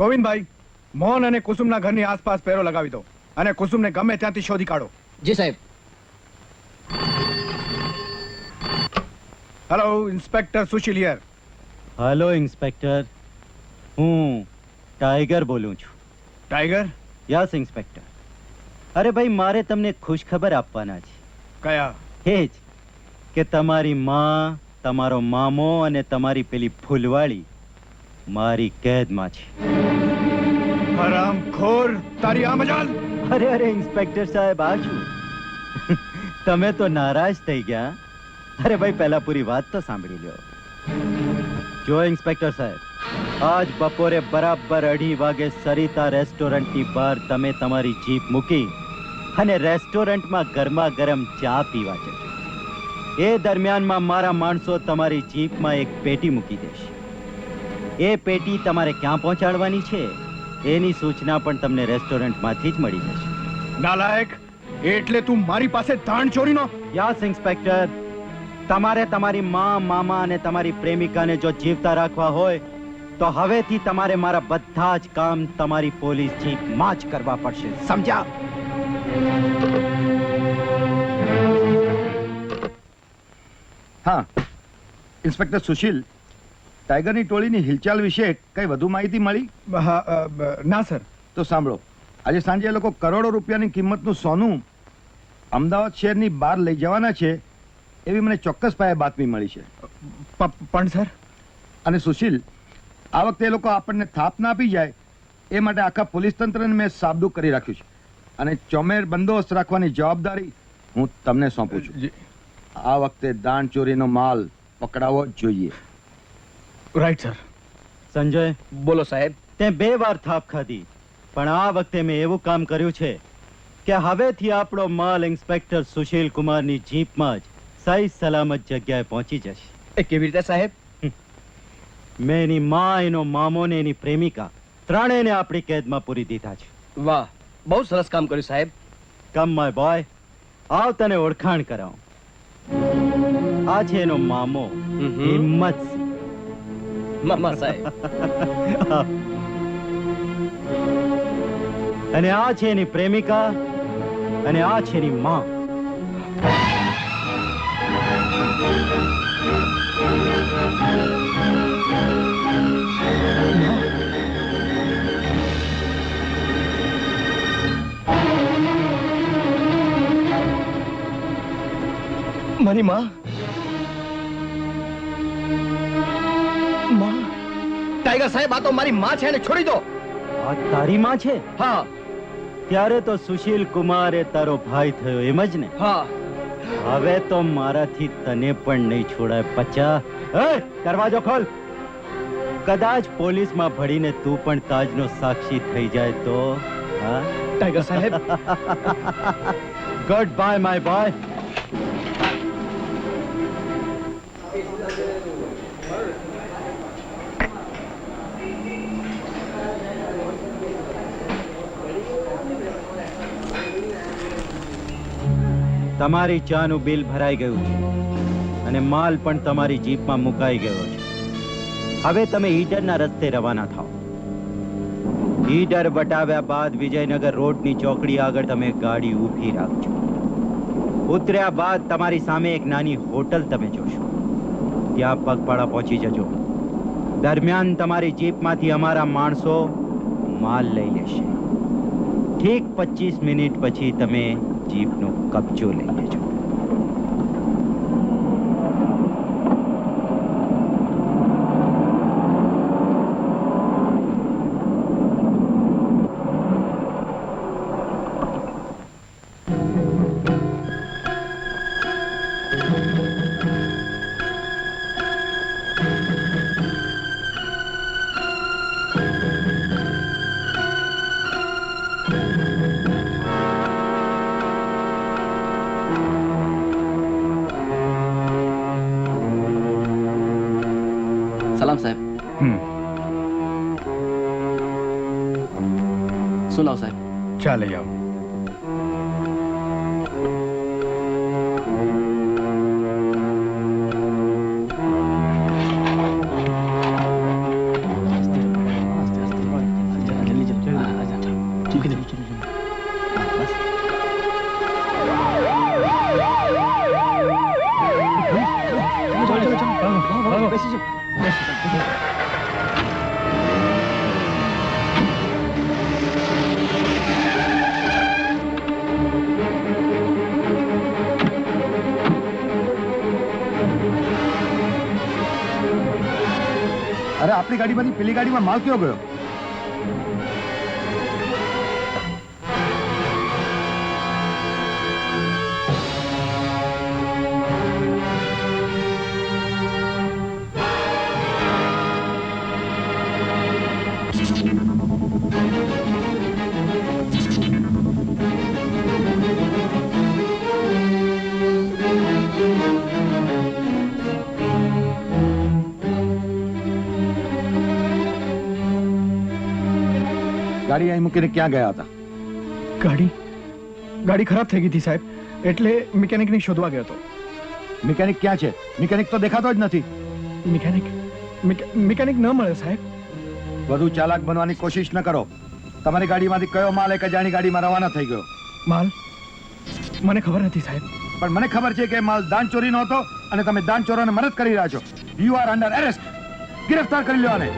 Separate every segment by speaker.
Speaker 1: ગોવિંદભાઈ મોહન અને કુસુમના ઘરની આસપાસ પહેરો લગાવી દો અને કુસુમને ગમે ત્યાંથી શોધી કાઢો.
Speaker 2: જી સાહેબ.
Speaker 1: Hello inspector Sushil here
Speaker 3: hello inspector હું ટાઈગર બોલું છું.
Speaker 1: ટાઈગર
Speaker 3: યસ ઇન્સ્પેક્ટર અરે ભાઈ મારે તમને ખુશ ખબર આપવાના છે.
Speaker 1: કયા?
Speaker 3: એ જ કે તમારી માં તમારો મામો અને તમારી પેલી ફૂલવાળી મારી કેદમાં છે.
Speaker 1: હરામ ખોર તારી આ મજાલ
Speaker 3: અરે અરે ઇન્સ્પેક્ટર સાહેબ આ શું તમે તો નારાજ થઈ ગયા અરે ભાઈ પહેલા પૂરી વાત તો સાંભળી લો જો ઇન્સ્પેક્ટર સાહેબ આજ બપોરે બરાબર અઢી વાગે સરિતા રેસ્ટોરન્ટની બહાર તમે તમારી જીપ મૂકી અને રેસ્ટોરન્ટમાં ગરમા ગરમ ચા પીવા જશો એ દરમિયાનમાં મારા માણસો તમારી જીપમાં એક પેટી મૂકી દેશે એ પેટી તમારે ક્યાં પહોંચાડવાની છે એની સૂચના પણ તમને રેસ્ટોરન્ટમાંથી જ મળી જશે.
Speaker 1: નાલાયક એટલે તું મારી પાસે ધાણ ચોરીનો?
Speaker 3: Yes inspector. તમારે તમારી માં મામા અને તમારી પ્રેમિકાને જો જીવતા રાખવા હોય તો હવેથી તમારે મારા બધા જ કામ તમારી પોલીસ જીપમાં જ કરવા પડશે. સમજ્યા?
Speaker 4: હા. ઇન્સ્પેક્ટર સુશીલ ટાઈગરની ટોળીની હિલચાલ વિશે કઈ વધુ માહિતી મળી?
Speaker 1: ના સર.
Speaker 4: તો સાંભળો. આજે સાંજે એ લોકો કરોડો રૂપિયાની કિંમતનું સોનું અમદાવાદ શહેરની બહાર લઈ જવાના છે એવી મને ચોક્કસ પાયે બાતમી મળી છે.
Speaker 1: પણ સર?
Speaker 4: અને સુશીલ આ વખતે એ લોકો આપણને થાપ ના આપી જાય એ માટે આખા પોલીસ તંત્રને મેં સાબદું કરી રાખ્યું છે. અને ચોમેર બંદોબસ્ત રાખવાની જવાબદારી હું તમને સોંપું છું. આ વખતે દાણ ચોરીનો માલ પકડાવવો જોઈએ.
Speaker 1: રાઈટ સર
Speaker 3: સંજય
Speaker 2: બોલો સાહેબ.
Speaker 3: તે બે વાર થાપ ખાધી. પણ આ વખતે મેં એવું કામ કર્યું છે કે હવેથી આપણો માલ ઇન્સ્પેક્ટર સુશીલ કુમારની જીપમાં જ સહી સલામત જગ્યાએ પહોંચી જશે.
Speaker 2: એ કેવી રીતે સાહેબ?
Speaker 3: મેં એની મા એનો મામો ને એની પ્રેમિકા ત્રણેયને આપણી કેદમાં પૂરી દીધા છે.
Speaker 2: વાહ બહુ સરસ કામ કર્યું સાહેબ.
Speaker 3: કમ માય બોય આવ તને ઓળખાણ કરાવું. આ છે એનો મામો.
Speaker 2: હમ.
Speaker 3: હિંમત
Speaker 2: મામા સાહેબ
Speaker 3: અને આ છે એની પ્રેમિકા અને આ છે એની માં
Speaker 2: મારી માં માં ટાઈગર સાહેબ આ તો મારી માં છે એને છોડી દો.
Speaker 3: આ તારી માં છે?
Speaker 2: હા.
Speaker 3: ત્યારે તો સુશીલ કુમાર એ તારો ભાઈ થયો એમ જ ને?
Speaker 2: હા.
Speaker 3: હવે તો મારાથી તને પણ નહીં છોડાય પચા એ દરવાજો ખોલ. કદાચ પોલીસમાં ભળીને તું પણ તાજનો સાક્ષી થઈ જાય તો હા?
Speaker 2: ટાઈગર સાહેબ.
Speaker 3: ગુડ બાય માય બોય તમારી ચાનું બિલ ભરાઈ ગયું છે અને માલ પણ તમારી જીપમાં મુકાઈ ગયો છે. હવે તમે ઈડરના રસ્તે રવાના થાઓ. ઈડર વટાવ્યા બાદ વિજયનગર રોડની ચોકડી આગળ તમે ગાડી ઊભી રાખજો. ઉતર્યા બાદ તમારી સામે એક નાની હોટલ તમે જોશો. ત્યાં પગપાળા પહોંચી જજો. દરમિયાન તમારી જીપમાંથી અમારા માણસો માલ લઈ લેશે. ઠીક પચીસ મિનિટ પછી તમે જીપનો કબજો લઈ લેજો
Speaker 2: સલામ સાહેબ શું લાવ સાહેબ
Speaker 1: ચાલે આવ
Speaker 4: આપણી ગાડીમાંથી પેલી ગાડીમાં માલ કયો ગયો? ગાડી અહીં મૂકીને ક્યાં ગયા હતા?
Speaker 1: ગાડી? ગાડી ખરાબ થઈ ગઈ હતી સાહેબ. એટલે મિકેનિકને શોધવા ગયો હતો.
Speaker 4: મિકેનિક ક્યાં છે? મિકેનિક તો દેખાતો જ નથી.
Speaker 1: મિકેનિક મિકેનિક ન મળે સાહેબ.
Speaker 4: વધુ ચાલાક બનવાની કોશિશ ન કરો. તમારી ગાડીમાંથી કયો માલ એક અજાણી ગાડીમાં રવાના થઈ ગયો?
Speaker 1: માલ? મને ખબર નથી સાહેબ.
Speaker 4: પણ મને ખબર છે કે માલ દાન ચોરીનો હતો અને તમે દાન ચોરોને મદદ કરી રહ્યા છો. યુ આર અંડર એરેસ્ટ ગિરફ્તાર કરી લો આને.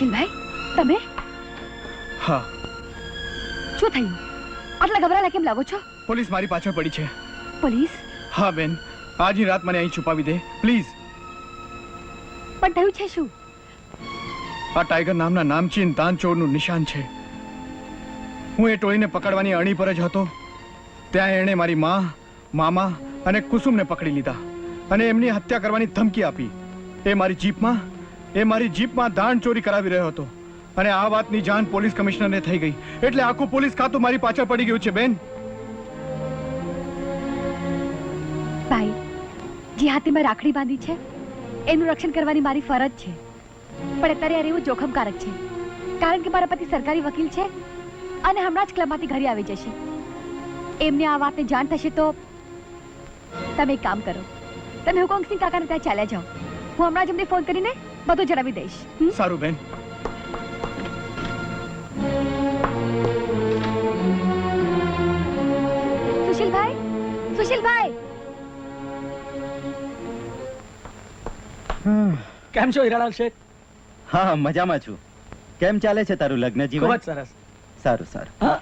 Speaker 5: સુશીલભાઈ તમે?
Speaker 1: હા.
Speaker 5: શું થયું? આટલા ગભરાલા કેમ લાગો છો?
Speaker 1: પોલીસ મારી પાછળ પડી છે.
Speaker 5: પોલીસ?
Speaker 1: હા બેન. આજની રાત મને અહીં છુપાવી દે. પ્લીઝ.
Speaker 5: પણ થયું છે શું?
Speaker 1: આ ટાઈગર નામના નામચીન દાનચોરનું નિશાન છે. હું એ ટોળીને પકડવાની અણી પર જ હતો. ત્યાં એણે મારી માં મામા અને કુસુમને પકડી લીધા અને એમની હત્યા કરવાની ધમકી આપી. એ મારી જીપમાં એ મારી જીપમાં દાણ ચોરી કરાવી રહ્યો હતો. અને આ વાતની જાણ પોલીસ કમિશનરને થઈ ગઈ. એટલે આખું પોલીસ ખાતું મારી પાછળ પડી ગયું છે, બેન.
Speaker 5: ભાઈ, જે હાથે મેં રાખડી બાંધી છે, એનું રક્ષણ કરવાની મારી ફરજ છે. પણ અત્યારે આ રહેવું જોખમકારક છે. કારણ કે મારા પતિ સરકારી વકીલ છે અને હમણાં જ ક્લબમાંથી ઘરે આવી જશે. એમને આ વાતની જાણ થશે તો તમે એક કામ કરો. તમે હુકમસિંહ કાકાને ત્યાં ચાલ્યા જાઓ. હું હમણાં જ એમને ફોન કરીને બધું જણાવી દઈશ.
Speaker 1: સારું બેન.
Speaker 5: સુશીલભાઈ? સુશીલભાઈ?
Speaker 2: કેમ છો હિરાલાલ શેઠ?
Speaker 3: હા મજામાં છું. કેમ ચાલે છે તારું લગ્ન
Speaker 2: ખૂબ
Speaker 3: જીવન
Speaker 2: જ સરસ.
Speaker 3: સારું સારું.
Speaker 2: હા.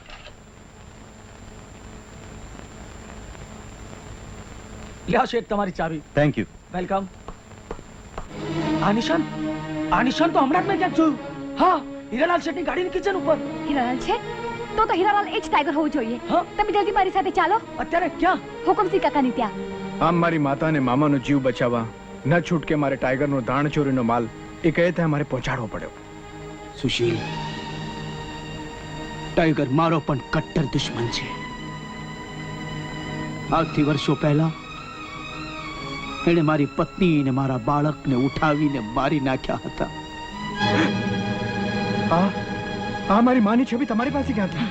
Speaker 2: લ્યો શેઠ તમારી ચાવી.
Speaker 3: થેન્ક યુ
Speaker 2: વેલકમ આ નિશાન આ નિશાન તો હમણાં જ મેં ક્યાંક જોયું. હા હીરાલાલ શેઠની ગાડીની કિચન ઉપર.
Speaker 5: હીરાલાલ છે? તો તો હીરાલાલ એ જ ટાઈગર હોવું જોઈએ.
Speaker 2: હા.
Speaker 5: તમે જલ્દી મારી સાથે ચાલો.
Speaker 2: અત્યારે ક્યાં?
Speaker 5: હુકમસિંહ કાકાની ત્યાં.
Speaker 1: આમ મારી માતા અને મામાનો જીવ બચાવવા ન છૂટકે મારે ટાઈગરનો દાણ ચોરીનો માલ એ કહે ત્યાં મારે પહોંચાડવો પડ્યો.
Speaker 6: સુશીલ ટાઈગર મારો પણ કટ્ટર દુશ્મન છે. આજથી વર્ષો પહેલા એણે મારી પત્ની ને મારા બાળકને ઉઠાવીને મારી નાખ્યા હતા.
Speaker 1: આ આ મારી માની છબી તમારી પાસે ક્યાં હતી?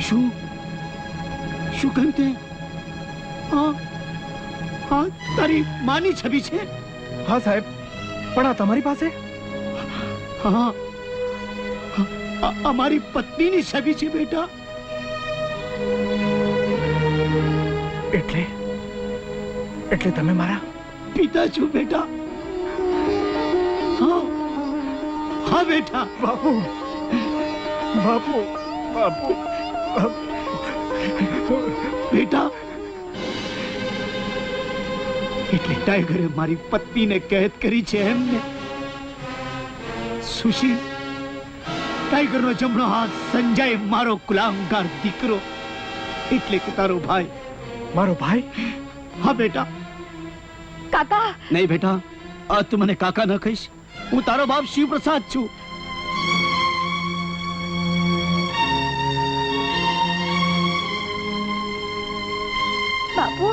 Speaker 6: શું? શું કહ્યું તે? આ આ તારી માની છબી છે?
Speaker 1: હા સાહેબ. પણ આ તમારી પાસે?
Speaker 6: હા. આ- મારી પત્નીની છબી છે બેટા.
Speaker 1: એટલે એટલે તમે મારા
Speaker 6: પિતા છું બેટા. હા. હા બેટા.
Speaker 1: બાપુ. બાપુ. બાપુ.
Speaker 6: બેટા. એટલે ટાઈગરે મારી પત્નીને કેદ કરી છે એમને. સુશીલ ટાઈગરનો જમણો હાથ સંજય મારો ગુલામગાર દીકરો. એટલે કે તારો ભાઈ.
Speaker 1: મારો ભાઈ?
Speaker 6: હા બેટા.
Speaker 5: કાકા.
Speaker 6: નહીં બેટા. આ તું મને કાકા ન કહીશ. હું તારો બાપ શિવપ્રસાદ છું.
Speaker 5: બાપુ.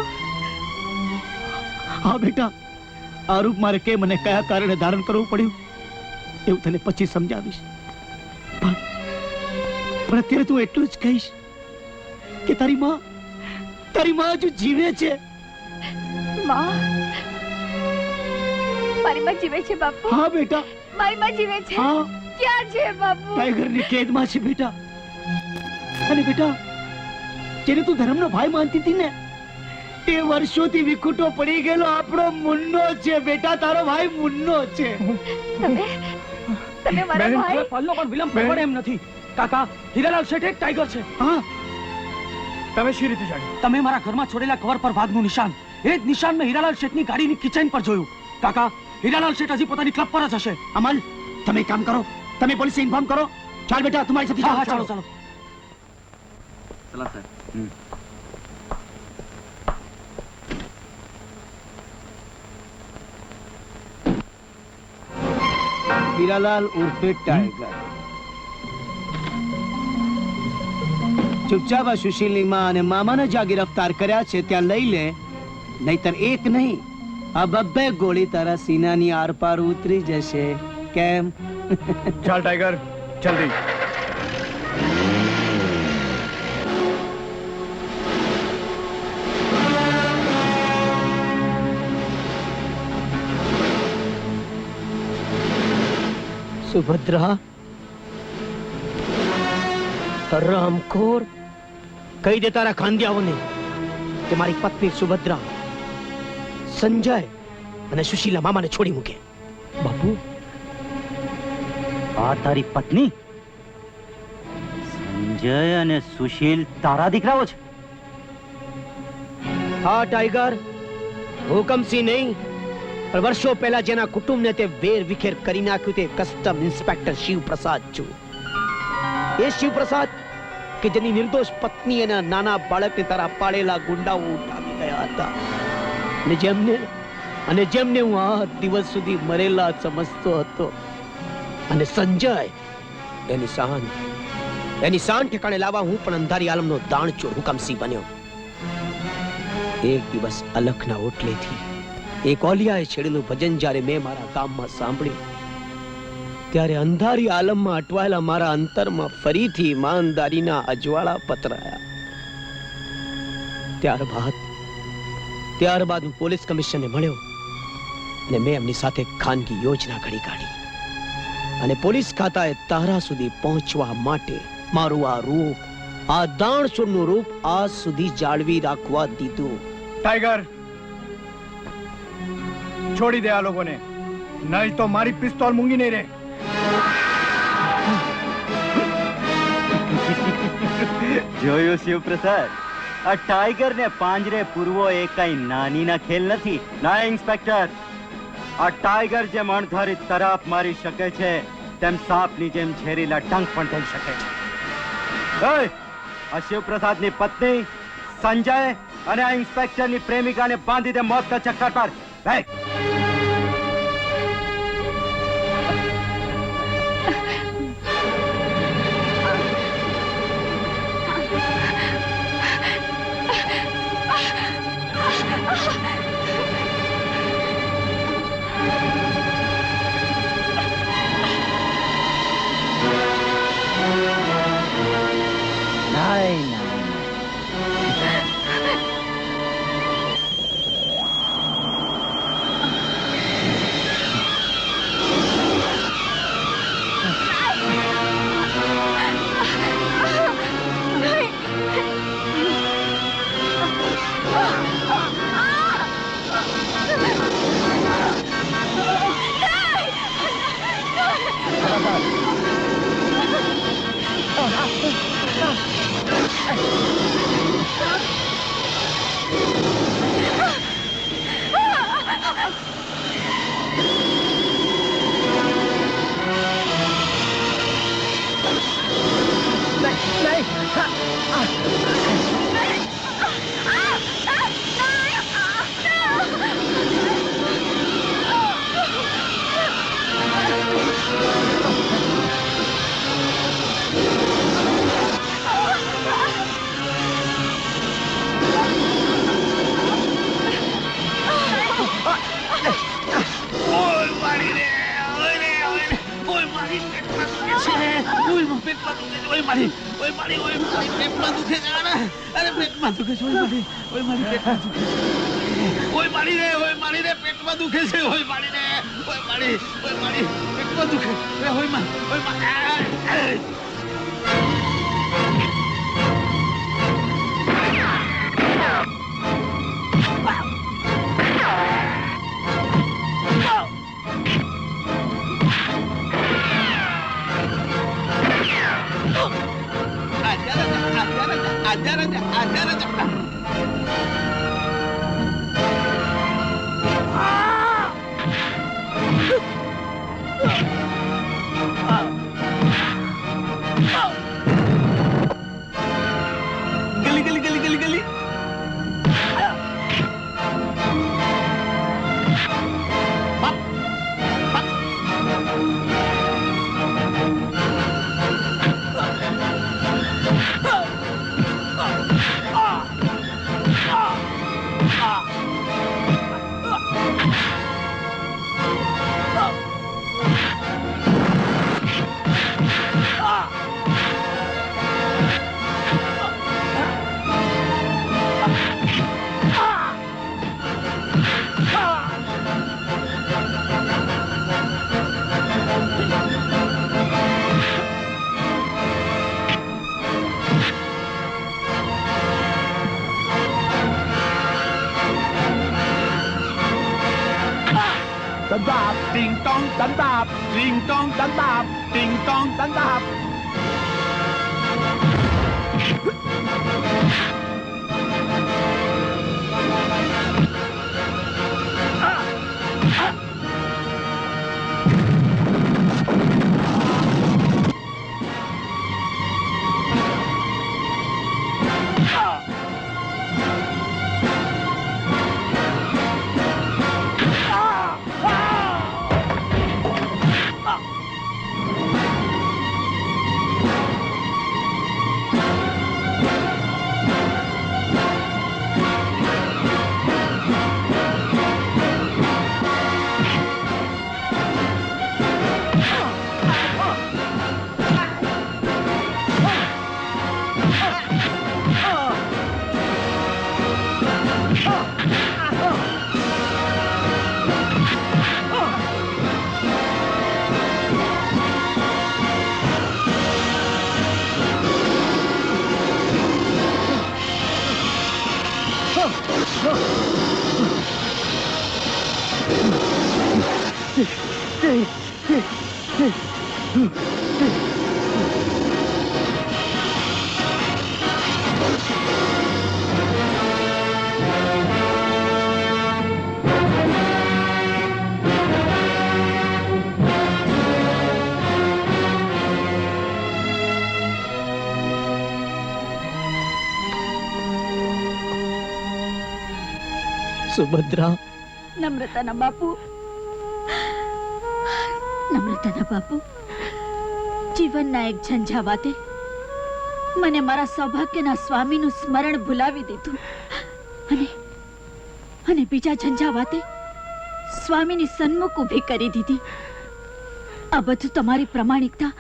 Speaker 6: હા બેટા. આ રૂપ મારે કે મને કયા કારણે ધારણ કરવું પડ્યું? એવું તને પછી સમજાવીશ. પણ પણ અત્યારે તું એટલું જ કહીશ કે તારી માં તારી માં હજુ જીવે છે.
Speaker 5: માં. મારી માં જીવે છે બાપુ.
Speaker 6: હા બેટા.
Speaker 5: મારી માં જીવે છે.
Speaker 6: હા.
Speaker 5: ક્યાં છે બાપુ?
Speaker 6: ટાઈગરની કેદમાં છે બેટા. અને બેટા જેને તું ધર્મનો ભાઈ માનતી હતી ને એ વર્ષોથી વિખૂટો પડી ગયેલો આપણો મુન્નો છે. બેટા તારો ભાઈ મુન્નો છે.
Speaker 5: તમે? તમે મારા ભાઈ?
Speaker 2: પણ વિલંબ. પડે એમ નથી. કાકા હીરાલાલ શેઠ ટાઈગર છે.
Speaker 6: હા.
Speaker 1: તમે શી રીતે જાણ્યું?
Speaker 2: તમે મારા ઘરમાં છોડેલા કવર પર વાઘનું નિશાન. એ જ નિશાન મેં હીરાલાલ શેઠની ગાડીની કિચન પર જોયું. કાકા હીરાલાલ શેઠ હજી પોતાની ક્લબ પર જ હશે.
Speaker 6: અમલ તમે કામ કરો. તમે પોલીસ ઇન્ફોર્મ કરો. ચાલ બેટા તમારી સાથે
Speaker 2: ચાલો ચાલો ચાલો.
Speaker 6: સાહેબ હીરાલાલ ઉર્ફે ટાઈગર. ચૂપચાપ આ સુશીલની માં અને મામાને જ્યાં ગિરફતાર કર્યા છે ત્યાં લઈ લે. નહીતર એક નહીં. આ બબ્બે ગોળી તારા સીનાની આરપાર ઉતરી જશે. કેમ?
Speaker 1: ચાલ ટાઈગર. જલ્દી.
Speaker 7: સુભદ્રા? રામખોર? કહી દે તારા ખાંદ્યાઓને કે મારી પત્ની સુભદ્રા સંજય અને સુશીલા મામાને છોડી મૂકે.
Speaker 3: બાપુ? આ તારી પત્ની? સંજય અને સુશીલ તારા દીકરાઓ છે.
Speaker 7: હા ટાઈગર. હુકમસિંહ નહીં પણ વર્ષો પહેલા જેના કુટુંબને તે વેર વિખેર કરી નાખ્યું તે કસ્ટમ ઇન્સ્પેક્ટર શિવપ્રસાદ છું. એ શિવપ્રસાદ કે જેની નિર્દોષ પત્ની અને નાના બાળકને તારા પાડેલા ગુંડાઓ ઉઠાવી ગયા હતા. અને જેમને અને જેમને હું આ દિવસ સુધી મરેલા સમજતો હતો. અને સંજય, એની શાન એની સાન ઠેકાણે લાવવા હું પણ અંધારી આલમનો દાણચોર હુકમસી બન્યો. એક દિવસ અલખના ઓટલેથી એક ઓલિયાએ છેડેલું ભજન જ્યારે મેં મારા કામમાં સાંભળ્યું, ત્યારે અંધારી આલમમાં અટવાયેલા મારા અંતરમાં ફરીથી ઈમાનદારીના અજવાળા પતરાયા. ત્યારબાદ ત્યારબાદ હું પોલીસ કમિશનરને મળ્યો અને મેં એમની સાથે ખાનગી યોજના ઘડી કાઢી. અને પોલીસ ખાતાએ તારા સુધી પહોંચવા માટે મારું આ રૂપ આ દાણચોરનું રૂપ આજ સુધી જાળવી રાખવા દીધું.
Speaker 1: ટાઈગર છોડી દે આ લોકોને. નહીં તો મારી પિસ્તોલ મૂંગી નહીં રે
Speaker 3: જોયું શિવપ્રસાદ? આ ટાઈગર ને પાંજરે પૂરવો એ કઈ નાની ના ખેલ નથી. ના ઇન્સ્પેક્ટર આ ટાઈગર જેમ અણધારી તરાપ મારી શકે છે, તેમ સાપની જેમ ઝેરીલા ટંક પણ થઈ શકે છે. આ શિવપ્રસાદની પત્ની, સંજય અને આ ઇન્સ્પેક્ટરની પ્રેમિકાને બાંધી દે મોતના ચક્કર પર.
Speaker 8: મારી, ઓય મારી ઓય મારી, પેટમાં દુખે છે, અરે પેટમાં દુખે છે, ઓય મારી ઓય મારી, પેટમાં દુખે ઓય મારી રે, ઓય મારી રે, પેટમાં દુખે છે, ઓય મારી રે, ઓય મારી ઓય મારી, પેટમાં દુખે ઓયમાં ઓય అదే అదే అదే ติงตองสันดาบติงตองสันดาบ Hey! સુભદ્રા
Speaker 9: નમ્રતાના બાપુ નમ્રતાના બાપુ જીવનના એક ઝંઝાવાતે મને મારા સૌભાગ્યના સ્વામીનું સ્મરણ ભૂલાવી દીધું અને અને બીજા ઝંઝાવાતે સ્વામીની સન્મુખ ઊભી કરી દીધી આ બધું તમારી પ્રમાણિકતા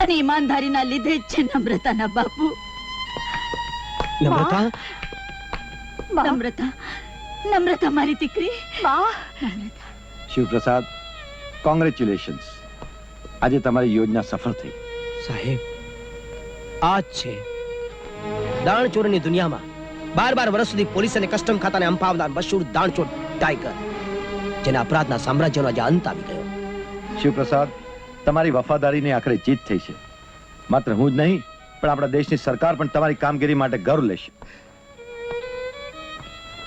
Speaker 9: અને ઈમાનદારીના લીધે જ છે નમ્રતાના બાપુ
Speaker 7: નમ્રતા
Speaker 9: નમ્રતા નમ્રતા મારી દીકરી. નમ્રતા.
Speaker 4: શિવપ્રસાદ કોંગ્રેચ્યુલેશન્સ આજે તમારી યોજના સફળ થઈ.
Speaker 7: સાહેબ આ જ છે. દાણચોરની દુનિયામાં બાર બાર વર્ષ સુધી પોલીસ અને કસ્ટમ ખાતાને અંપાવનાર મશહૂર દાણચોર ટાઈગર જેના અપરાધના સામ્રાજ્યનો આજે અંત આવી ગયો.
Speaker 4: શિવપ્રસાદ તમારી વફાદારીની આખરે જીત થઈ છે. માત્ર હું જ નહીં પણ આપણા દેશની સરકાર પણ તમારી કામગીરી માટે ગર્વ લેશે.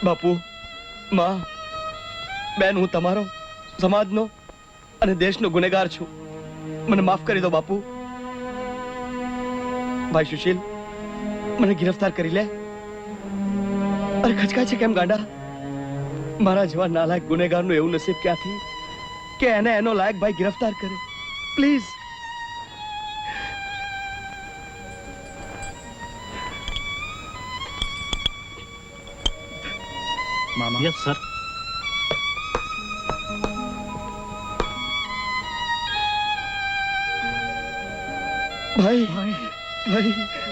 Speaker 10: બાપુ માં, બેન, હું તમારો, સમાજનો અને દેશનો ગુનેગાર છું. મને માફ કરી દો, બાપુ. ભાઈ સુશીલ, મને ગિરફતાર કરી લે. અરે, ખચકાય છે કેમ ગાંડા? મારા જેવા નાલાયક ગુનેગારનું એવું નસીબ ક્યાંથી કે એને એનો લાયક ભાઈ ગિરફતાર કરે? Please
Speaker 8: yes sir.
Speaker 10: ભાઈ
Speaker 1: ભાઈ
Speaker 10: ભાઈ.